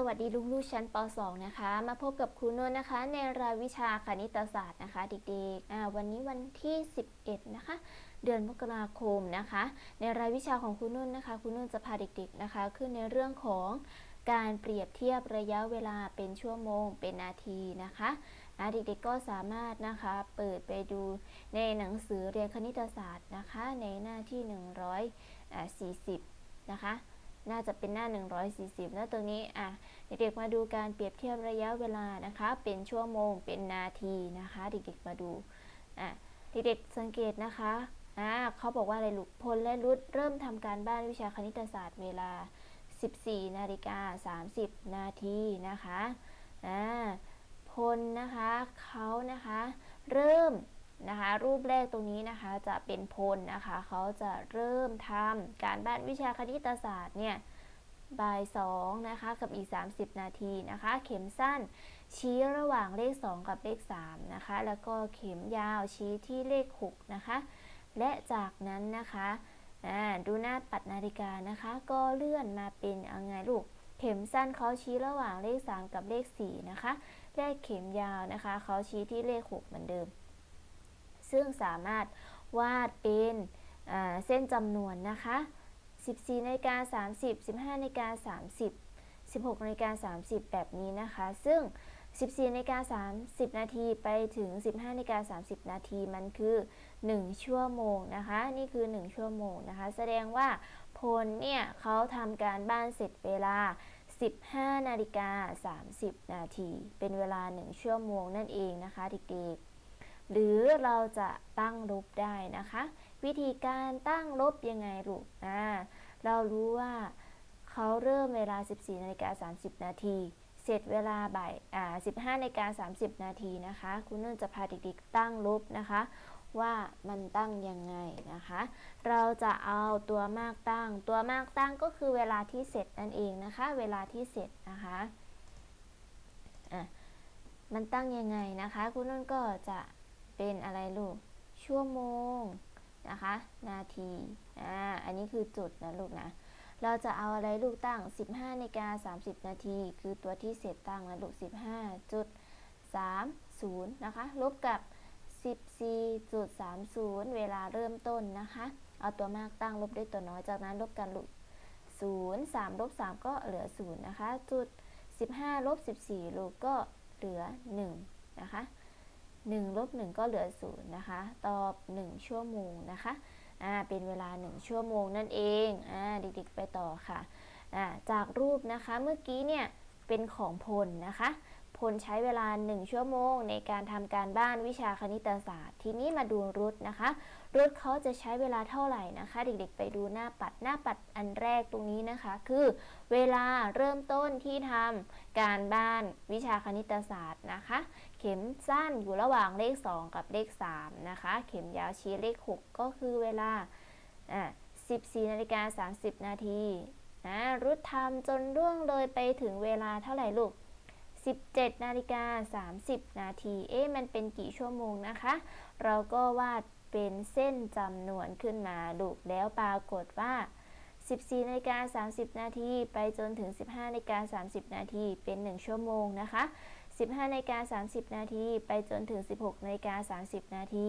สวัสดีลูกชั้นป .2 นะคะ มาพบกับครูนวลนะคะ ในรายวิชาคณิตศาสตร์นะคะเด็กๆวันนี้วันที่ 11 นะคะ เดือนมกราคมนะคะ ในรายวิชาของครูนุ่นนะคะครูนุ่นจะพาเด็กๆนะคะ ขึ้นในเรื่องของการเปรียบเทียบระยะเวลาเป็นชั่วโมง เป็นนาทีนะคะอ่าเด็กๆก็สามารถนะคะเปิดไปดูในหนังสือเรียนคณิตศาสตร์นะคะ ในหน้าที่ 140 นะคะ น่าจะเป็นหน้า 140นะตรงนี้อะเด็กๆมาดูการเปรียบเทียบระยะเวลานะคะ เป็นชั่วโมงเป็นนาทีนะคะ เด็กๆมาดูอะเด็กๆสังเกตนะคะอ่าเขาบอกว่าอะไรลูกพลและรุดเริ่มทำการบ้านวิชาคณิตศาสตร์เวลา 14 นาฬิกา 30 นาทีนะคะอ่าพลนะคะเขานะคะ เริ่ม นะคะรูปแรกตรงนี้นะคะจะเป็นพลนะคะเขาจะเริ่มทำการบ้านวิชาคณิตศาสตร์เนี่ยบ่าย2นะคะกับอีก 30 นาทีนะคะ เข็มสั้นชี้ระหว่างเลข 2 กับเลข3นะคะแล้วก็เข็มยาวชี้ที่เลข6นะคะและจากนั้นนะคะดูหน้าปัดนาฬิกานะคะ ก็เลื่อนมาเป็นเอาไงลูก เข็มสั้นเขาชี้ระหว่างเลข 3 กับเลข4นะคะเลขเข็มยาวนะคะเขาชี้ที่เลข 6 เหมือนเดิม ซึ่งสามารถวาดเป็นเส้นจำนวนนะคะ 14นาฬิกา30 15นาฬิกา30 16นาฬิกา30 แบบนี้นะคะ ซึ่ง 14นาฬิกา30 นาทีไปถึง 15นาฬิกา30 นาทีมันคือ 1 ชั่วโมงนะคะ นี่คือ 1 ชั่วโมงนะคะ แสดงว่าพลเนี่ยเขาทำการบ้านเสร็จเวลา 15นาฬิกา30 นาที เป็นเวลา 1 ชั่วโมงนั่นเองนะคะเด็กๆ หรือเราจะตั้งลบได้นะคะ วิธีการตั้งลบยังไงลูกอ่าเรารู้ว่าเขาเริ่มเวลา 14นาฬิกา30 นาทีเสร็จเวลาบ่ายอ่า15นาฬิกา30 นาทีนะคะ คุณนุ่นจะพาเด็กๆตั้งลบนะคะ ว่ามันตั้งยังไงนะคะ เราจะเอาตัวมากตั้ง ตัวมากตั้งก็คือเวลาที่เสร็จนั่นเองนะคะ เวลาที่เสร็จนะคะอะมันตั้งยังไงนะคะ คุณนุ่นก็จะ เป็นอะไรลูก ชั่วโมงนะคะ นาทีอ่าอันนี้คือจุดนะลูกนะ เราจะเอาอะไรลูกตั้ง 15นาฬิกา30 นาที คือตัวที่เสร็จตั้งนะลูก 15จุด30 นะคะ ลบกับ 14.30 เวลาเริ่มต้นนะคะ เอาตัวมากตั้งลบด้วยตัวน้อยจากนั้นลบกันลูก0 3ลบ3ก็เหลือ 0 นะคะ จุด 15ลบ14 ลูกก็เหลือ 1 นะคะ 1ลบ1ก็เหลือ0นะคะ ตอบ 1 ชั่วโมงนะคะอ่าเป็นเวลา 1 ชั่วโมงนั่นเองอ่าเด็กๆไปต่อค่ะอ่าจากรูปนะคะเมื่อกี้เนี่ยเป็นของพลนะคะ พลใช้เวลา 1 ชั่วโมง ในการทำการบ้านวิชาคณิตศาสตร์ ทีนี้มาดูรุทนะคะ รุทเขาจะใช้เวลาเท่าไหร่นะคะ เด็กๆ ไปดูหน้าปัดหน้าปัดอันแรกตรงนี้นะคะ คือเวลาเริ่มต้นที่ทำการบ้านวิชาคณิตศาสตร์นะคะ เข็มสั้นอยู่ระหว่างเลข 2 กับเลข 3 นะคะ เข็มยาวชี้เลข 6 ก็คือเวลาอ่า14นาฬิกา30 นาทีอ่ารุททำจนล่วงเลยไปถึงเวลาเท่าไหร่ลูก 17นาฬิกา30 นาที เอ๊ะมันเป็นกี่ชั่วโมงนะคะ เราก็วาดเป็นเส้นจำนวนขึ้นมาลูกแล้วปรากฏว่า 14นาฬิกา30 นาที ไปจนถึง 15นาฬิกา30 นาที เป็น 1 ชั่วโมงนะคะ 15นาฬิกา30 นาที ไปจนถึง 16นาฬิกา30 นาที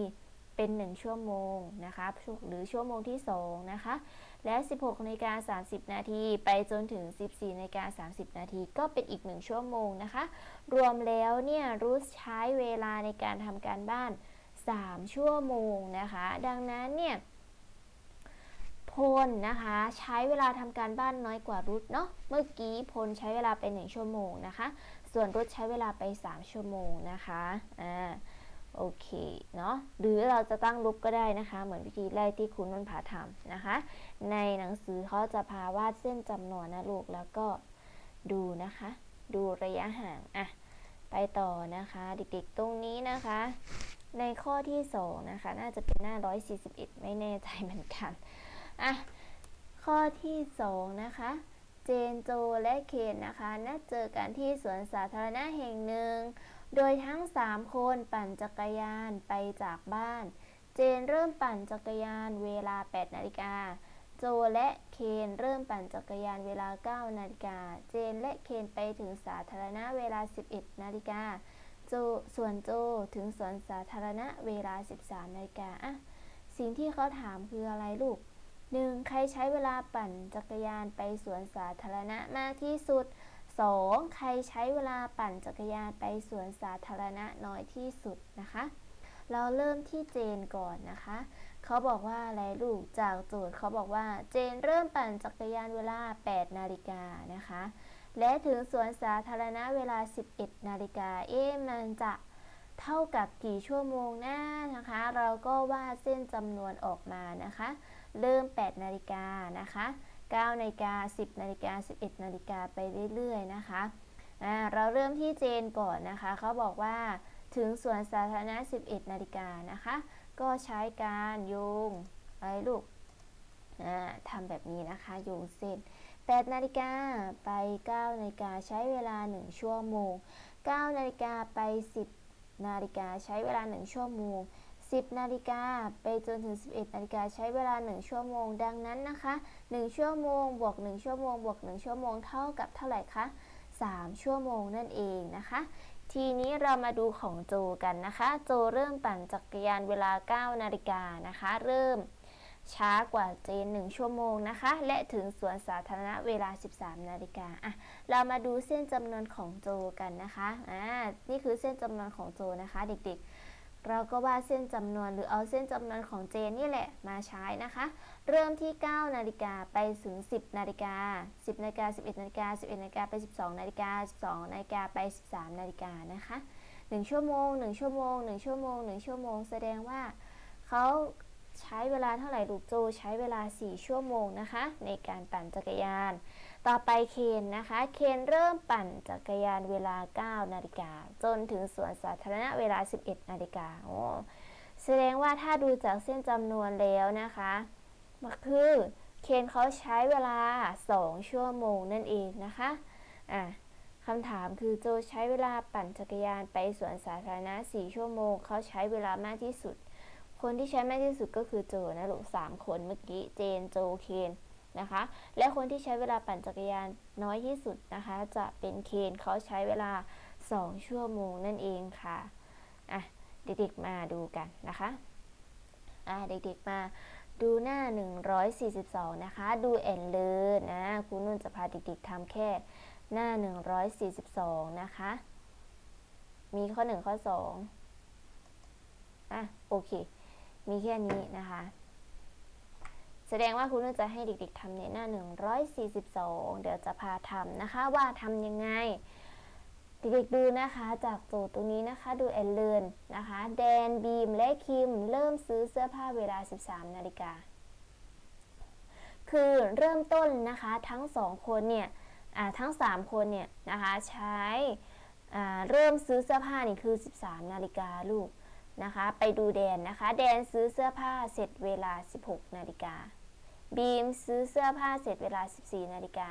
เป็น 1 ชั่วโมงนะคะ หรือชั่วโมงที่ 2 นะคะ และ 16นาฬิกา30 นาทีไปจนถึง 14นาฬิกา30 นาทีก็เป็นอีก 1 ชั่วโมงนะคะ รวมแล้วเนี่ยรูสใช้เวลาในการทำการบ้าน 3 ชั่วโมงนะคะ ดังนั้นเนี่ยพลนะคะใช้เวลาทำการบ้านน้อยกว่ารุทเนาะเมื่อกี้พลใช้เวลาไป 1 ชั่วโมงนะคะ ส่วนรุทใช้เวลาไป 3 ชั่วโมงนะคะอ่า โอเคเนาะหรือเราจะตั้งลุกก็ได้นะคะ เหมือนวิธีแรกที่คุณมันผาทำนะคะ ในหนังสือเขาจะพาวาดเส้นจำนวนนะลูกแล้วก็ดูนะคะ ดูระยะห่างอะไปต่อนะคะ เด็กๆตรงนี้นะคะ ในข้อที่2นะคะน่าจะเป็นหน้า 141 ไม่แน่ใจเหมือนกันอะข้อที่2นะคะเจนโจและเคนนะคะ นัดเจอกันที่สวนสาธารณะแห่งหนึ่ง โดยทั้ง3คนปั่นจักรยานไปจากบ้าน เจนเริ่มปั่นจักรยานเวลา 8 นาฬิกา โจและเคนเริ่มปั่นจักรยานเวลา 9 นาฬิกา เจนและเคนไปถึงสาธารณะเวลา 11 นาฬิกา โจส่วนโจถึงสวนสาธารณะเวลา 13 นาฬิกาอะสิ่งที่เขาถามคืออะไรลูก 1. ใครใช้เวลาปั่นจักรยานไปสวนสาธารณะมากที่สุด 2. ใครใช้เวลาปั่นจักรยานไปสวนสาธารณะน้อยที่สุดนะคะ เราเริ่มที่เจนก่อนนะคะ เขาบอกว่าอะไรลูกจากโจทย์เขาบอกว่าเจนเริ่มปั่นจักรยานเวลา 8 นาฬิกานะคะ และถึงสวนสาธารณะเวลา 11 นาฬิกาเอ๊ะมันจะเท่ากับกี่ชั่วโมงนะนะคะ เราก็วาดเส้นจำนวนออกมานะคะ เริ่ม 8 นาฬิกานะคะ 9นาฬิกา10นาฬิกา11นาฬิกาไปเรื่อยๆนะคะเราเริ่มที่เจนก่อนนะคะเขาบอกว่าถึงสวนสาธารณะ 11นาฬิกานะคะ ก็ใช้การโยงอะไรลูกทำแบบนี้นะคะโยงเส้น8นาฬิกาไป9นาฬิกาใช้เวลา 1 ชั่วโมง9นาฬิกาไป 10นาฬิกาใช้เวลา 1 ชั่วโมง 10 นาฬิกาไปจนถึง 11 นาฬิกาใช้เวลา 1 ชั่วโมง ดังนั้นนะคะ 1 ชั่วโมง บวก 1 ชั่วโมง บวก 1 ชั่วโมง เท่ากับเท่าไหร่คะ 3 ชั่วโมงนั่นเองนะคะ ทีนี้เรามาดูของโจกันนะคะ โจเริ่มปั่นจักรยานเวลา 9 นาฬิกานะคะ เริ่มช้ากว่าเจน 1 ชั่วโมงนะคะ และถึงสวนสาธารณะเวลา 13 นาฬิกาอะเรามาดูเส้นจำนวนของโจกันนะคะอ่านี่คือเส้นจำนวนของโจนะคะ เด็กๆ เราก็วาดเส้นจำนวนหรือเอาเส้นจำนวนของเจนนี่แหละมาใช้นะคะ เริ่มที่ 9 นาฬิกาไปถึง 10 นาฬิกา 10 นาฬิกา 11 นาฬิกา 11 นาฬิกาไป 12 นาฬิกา 12 นาฬิกาไป 13 นาฬิกานะคะ 1 ชั่วโมง 1 ชั่วโมง 1 ชั่วโมง 1 ชั่วโมง แสดงว่าเขาใช้เวลาเท่าไหร่ลูกโจใช้เวลา 4 ชั่วโมงนะคะ ในการปั่นจักรยาน ต่อไปเคนนะคะ เคนเริ่มปั่นจักรยานเวลา 9 นาฬิกา จนถึงสวนสาธารณะเวลา 11 นาฬิกาโอ้แสดงว่าถ้าดูจากเส้นจำนวนแล้วนะคะมันคือเคนเขาใช้เวลา 2 ชั่วโมงนั่นเองนะคะอะคำถามคือโจใช้เวลาปั่นจักรยานไปสวนสาธารณะ 4 ชั่วโมง เขาใช้เวลามากที่สุด คนที่ใช้มากที่สุดก็คือโจนะลูกสามคนเมื่อกี้ เจน โจ เคน นะคะ และคนที่ใช้เวลาปั่นจักรยานน้อยที่สุดนะคะ จะเป็นเคนเขาใช้เวลา 2 ชั่วโมงนั่นเองค่ะอะเด็กๆมาดูกันนะคะอะเด็กๆมาดูหน้า 142 นะคะ ดูแอนเลอร์นะครูนุ่นจะพาเด็กๆทำแค่หน้า 142 นะคะ มีข้อ 1 ข้อ 2อะโอเค มีแค่นี้นะคะ แสดงว่าครูนุ่นจะให้เด็กๆทำในหน้า 142 เดี๋ยวจะพาทำนะคะว่าทำยังไง เด็กๆดูนะคะจากโจทย์ตรงนี้นะคะดูแอนเลนนะคะ แดนบีมและคิม เริ่มซื้อเสื้อผ้าเวลา 13 นาฬิกา คือเริ่มต้นนะคะทั้งสองคนเนี่ยทั้ง 3 คนเนี่ยนะคะใช้เริ่มซื้อเสื้อผ้านี่คือ 13 นาฬิกาลูกนะคะ ไปดูแดนนะคะ แดนซื้อเสื้อผ้าเสร็จเวลา 16 นาฬิกา บีมซื้อเสื้อผ้าเสร็จเวลา 14 นาฬิกา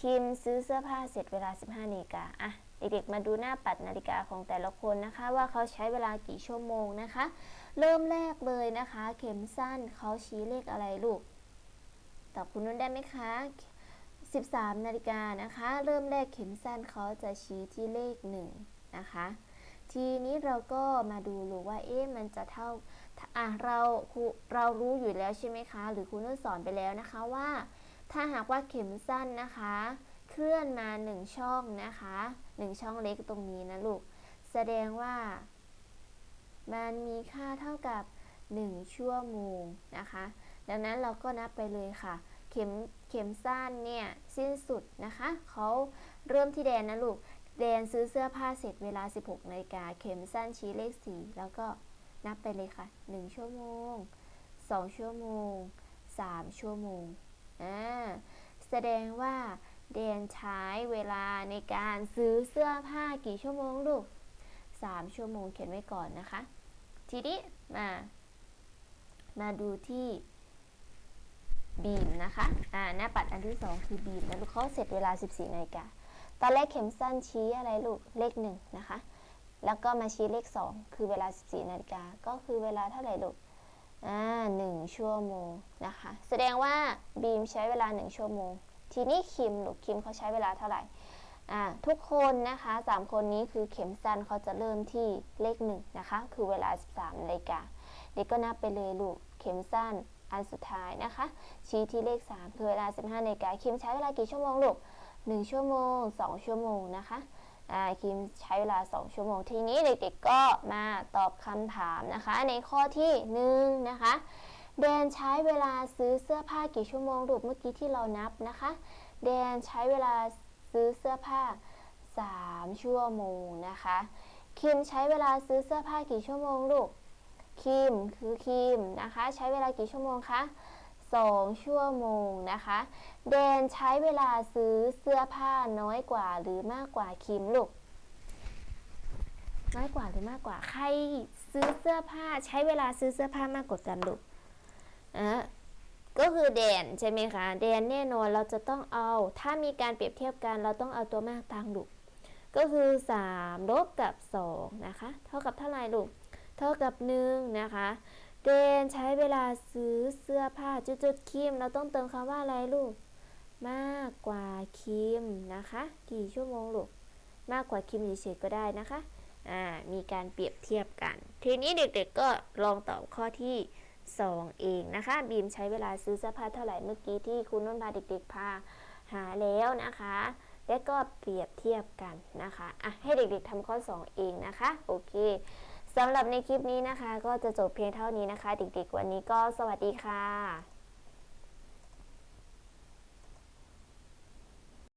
คิมซื้อเสื้อผ้าเสร็จเวลา 15 นาฬิกาอะ เด็กๆ มาดูหน้าปัดนาฬิกาของแต่ละคนนะคะ ว่าเขาใช้เวลากี่ชั่วโมงนะคะ เริ่มแรกเลยนะคะ เข็มสั้นเขาชี้เลขอะไรลูก ตอบคุณนุ่นได้ไหมคะ 13 นาฬิกานะคะ เริ่มแรกเข็มสั้นเขาจะชี้ที่เลข 1 นะคะ ทีนี้เราก็มาดูรู้ว่าเอ๊ะมันจะเท่าอะเราครูเรารู้อยู่แล้วใช่ไหมคะ หรือครูนุ่นสอนไปแล้วนะคะว่า ถ้าหากว่าเข็มสั้นนะคะ เคลื่อนมา 1 ช่องนะคะ 1 ช่องเล็กตรงนี้นะลูก แสดงว่า มันมีค่าเท่ากับ 1 ชั่วโมงนะคะ ดังนั้นเราก็นับไปเลยค่ะ เข็มเข็มสั้นเนี่ยสิ้นสุดนะคะเขาเริ่มที่แดนนะลูก แดนซื้อเสื้อผ้าเสร็จเวลา 16นาฬิกาเข็มสั้นชี้เลข4แล้วก็นับไปเลยค่ะ 1 ชั่วโมง 2 ชั่วโมง 3 ชั่วโมงอ่าแสดงว่าแดนใช้เวลาในการซื้อเสื้อผ้ากี่ชั่วโมงลูก 3 ชั่วโมงเขียนไว้ก่อนนะคะ ทีนี้มา มาดูที่บีมนะคะ อ่า หน้าปัดอันที่ 2 คือบีมแล้วลูกเขาเสร็จเวลา 14นาฬิกา ตอนแรกเข็มสั้นชี้อะไรลูกเลขหนึ่งนะคะ แล้วก็มาชี้เลข2คือเวลา 14นาฬิกาก็คือเวลาเท่าไหร่ลูกอ่าหนึ่งชั่วโมงนะคะ แสดงว่าบีมใช้เวลาหนึ่งชั่วโมง ทีนี้คิมลูกคิมเขาใช้เวลาเท่าไหร่อ่าทุกคนนะคะสามคนนี้คือเข็มสั้นเขาจะเริ่มที่เลขหนึ่งนะคะ คือเวลา 13นาฬิกาเด็กก็นับไปเลยลูกเข็มสั้นอันสุดท้ายนะคะ ชี้ที่เลข 3 คือเวลา 15นาฬิกาคิมใช้เวลากี่ชั่วโมงลูก 1 ชั่วโมง 2 ชั่วโมงนะคะอาคิมใช้เวลา 2 ชั่วโมง ทีนี้เด็กๆก็มาตอบคำถามนะคะ ในข้อที่1นะคะแดนใช้เวลาซื้อเสื้อผ้ากี่ชั่วโมงลูกเมื่อกี้ที่เรานับนะคะแดนใช้เวลาซื้อเสื้อผ้า 3 ชั่วโมงนะคะ คิมใช้เวลาซื้อเสื้อผ้ากี่ชั่วโมงลูกคิมคือคิมนะคะ ใช้เวลากี่ชั่วโมงคะ 2 ชั่วโมงนะคะแดนใช้เวลาซื้อเสื้อผ้าน้อยกว่าหรือมากกว่าคิมลูก น้อยกว่าหรือมากกว่า ใครซื้อเสื้อผ้าใช้เวลาซื้อเสื้อผ้ามากกว่ากันลูกอะก็คือแดนใช่ไหมคะแดนแน่นอนเราจะต้องเอา ถ้ามีการเปรียบเทียบกันเราต้องเอาตัวมากตังลูกก็คือ3ลบกับ2นะคะ เท่ากับเท่าไหร่ลูก เท่ากับ1นะคะ เดนใช้เวลาซื้อเสื้อผ้าจุดๆคิม เราต้องเติมคำว่าอะไรลูก มากกว่าคิมนะคะ กี่ชั่วโมงลูก มากกว่าคิมเฉยๆก็ได้นะคะ อ่า มีการเปรียบเทียบกัน ทีนี้เด็กๆก็ลองตอบข้อที่ 2 เองนะคะ บีมใช้เวลาซื้อเสื้อผ้าเท่าไหร่เมื่อกี้ที่คุณนุ่นพาเด็กๆพาหาแล้วนะคะ และก็เปรียบเทียบกันนะคะ อะ ให้เด็กๆทำข้อ 2 เองนะคะ โอเค สำหรับในคลิปนี้นะคะ ก็จะจบเพียงเท่านี้นะคะ เด็กๆ วันนี้ก็สวัสดีค่ะ